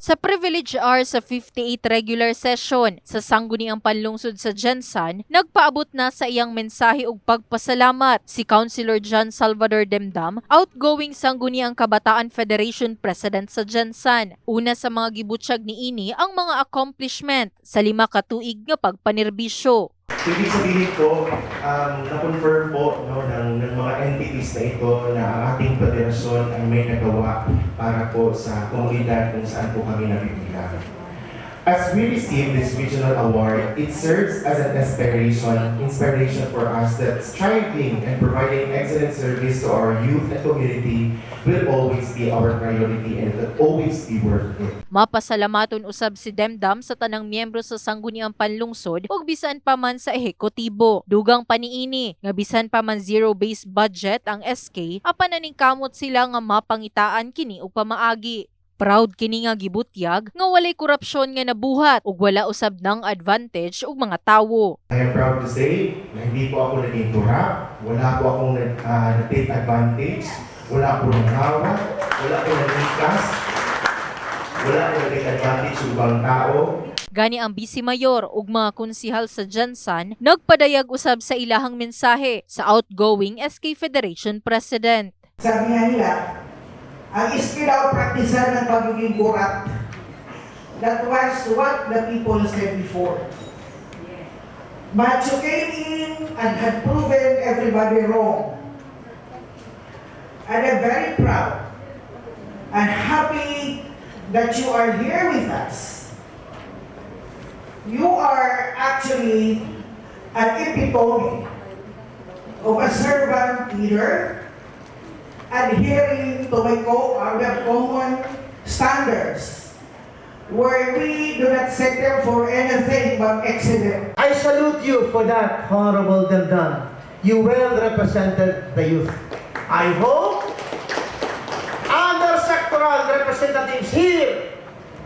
Sa privilege hour sa 58 regular session sa Sangguniang Panlungsod sa Jensan, nagpaabot na sa iyang mensahe ug pagpasalamat si Councilor John Salvador Demdam, outgoing Sangguniang Kabataan Federation President sa Jensan. Una sa mga gibutyag ni ini ang mga accomplishment sa lima ka tuig nga pagpanerbisyo. Ibig sabihin po, um, na-confirm po no, ng, ng mga entities na ito na ang ating federasyon ay may nagawa para po sa komunidad kung saan po kami nabibilang. As we receive this regional award, it serves as an inspiration, inspiration for us that striving and providing excellent service to our youth and community will always be our priority and will always be worth it. Mapasalamaton usab si Demdam sa tanang miyembro sa Sangguniang Panlungsod ug bisan pa man sa ehekutibo. Dugang paniini nga bisan pa man zero-based budget ang SK apan naning kamot sila nga mapangitaan kini ug pamaagi. Proud kini nga gibutyag nga walay korupsyon nga nabuhat ug wala usab ng advantage ug mga tawo. I am proud to say na hindi po ako naging kurap, wala po akong nag, ah, na-take advantage, wala po nangawa, wala po nanikas, wala po nag-take advantage ng ibang tao. Gani ang Bisi Mayor ug mga konsihal sa Jansan nagpadayag usab sa ilahang mensahe sa outgoing SK Federation President. Sabi nga nila, ang iski daw praktisan ng pagiging corrupt. That was what the people said before. You came in and had proven everybody wrong. And I'm very proud and happy that you are here with us. You are actually an epitome of a servant leader adhering to my co- our common standards, where we do not settle for anything but excellence. I salute you for that, Honorable Dandan. You well represented the youth. I hope other sectoral representatives here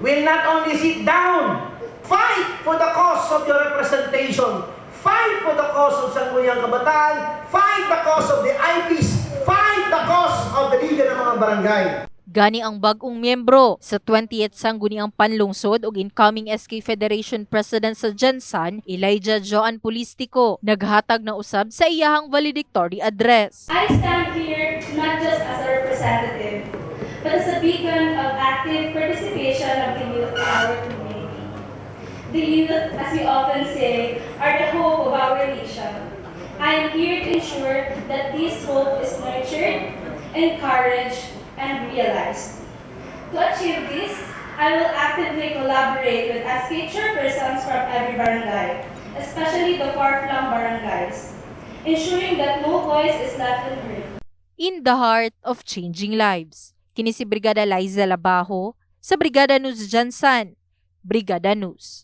will not only sit down, fight for the cause of your representation, fight for the cause of Sangguniang Kabataan, fight the cause of the IPs, fight the cause of the Liga ng mga Barangay. Gani ang bagong miyembro sa 20th Sangguniang Panlungsod ug incoming SK Federation President sa Jensan, Elijah Joan Polistico, naghatag na usab sa iyahang valedictory address. I stand here not just as a representative, but as a beacon of active participation of the youth in our community. The youth, as we often say, are the hope of our nation. I am here to ensure that this hope is nurtured, encouraged, and realized. To achieve this, I will actively collaborate with SK chairpersons from every barangay, especially the far-flung barangays, ensuring that no voice is left unheard. In the heart of changing lives. Kini si Brigada Liza Labajo sa Brigada News Jansan. Brigada News.